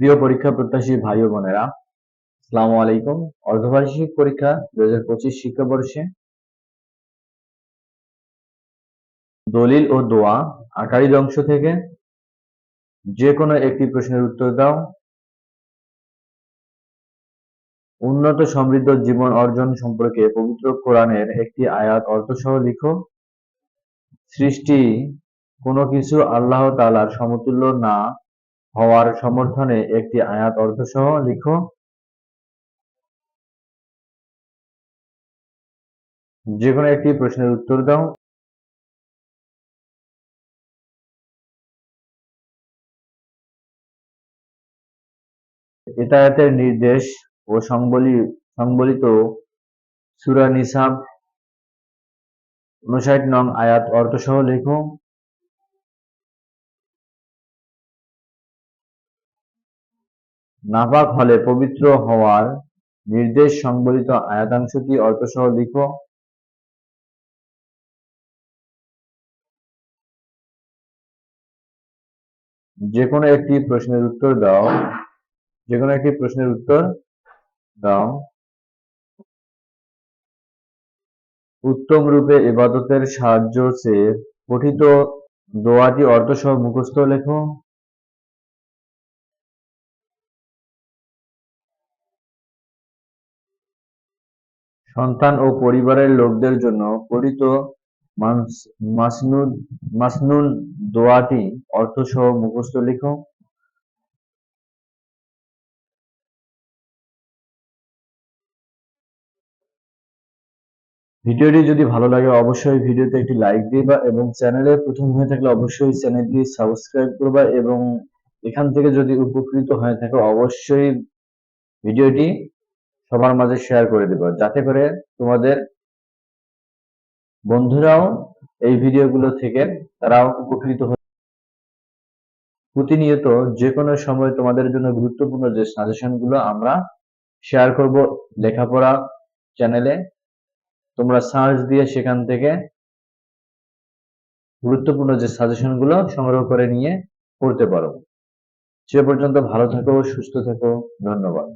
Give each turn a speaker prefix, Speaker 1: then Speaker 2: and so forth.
Speaker 1: প্রিয় পরীক্ষা প্রত্যাশী ভাই ও বোনেরা, আসসালামু আলাইকুম। অর্ধবার্ষিক পরীক্ষা দুই হাজার পঁচিশ শিক্ষাবর্ষে। দলিল ও দোয়া আটারির অংশ থেকে যে কোনো একটি প্রশ্নের উত্তর দাও। উন্নত সমৃদ্ধ জীবন অর্জন সম্পর্কে পবিত্র কোরআনের একটি আয়াত অর্থসহ লিখো। সৃষ্টি কোনো কিছু আল্লাহ তাআলার সমতুল্য না হওয়ার সমর্থনে একটি আয়াত অর্থসহ লিখো। যে কোনো একটি প্রশ্নের উত্তর দাও। এতায়াতের নির্দেশ ও সংবলি, সংবলিত সুরা নিসাব উনষাট নং আয়াত অর্থসহ লেখো। নাপাক হলে পবিত্র হওয়ার নির্দেশ সংবলিত আয়াতাংশটি অর্থসহ লিখো। যে কোনো একটি প্রশ্নের উত্তর দাও। যে কোনো একটি প্রশ্নের উত্তর দাও। উত্তম রূপে এবাদতের সাহায্য চেয়ে পঠিত দোয়াটি অর্থসহ মুখস্থ লেখো। সন্তান ও পরিবারের লোকদের জন্য পঠিত মাসনুন দোয়াটি অর্থসহ মুখস্থ লেখো। ভিডিওটি যদি ভালো লাগে, অবশ্যই ভিডিওতে একটি লাইক দিবা এবং চ্যানেলে প্রথম হয়ে থাকলে অবশ্যই চ্যানেলটি সাবস্ক্রাইব করবা এবং এখান থেকে যদি উপকৃত হয়ে থাকো, অবশ্যই ভিডিওটি সবার মাঝে শেয়ার করে দেবা, যাতে করে তোমাদের বন্ধুরাও এই ভিডিওগুলো থেকে তারাও উপকৃত প্রতিনিয়ত যে কোনো সময় তোমাদের জন্য গুরুত্বপূর্ণ যে সাজেশনগুলো আমরা শেয়ার করব লেখাপড়া চ্যানেলে তোমরা সার্চ দিয়ে সেখান থেকে গুরুত্বপূর্ণ যে সাজেশনগুলো সংগ্রহ করে নিয়ে পড়তে পারো। সে পর্যন্ত ভালো থাকো, সুস্থ থাকো, ধন্যবাদ।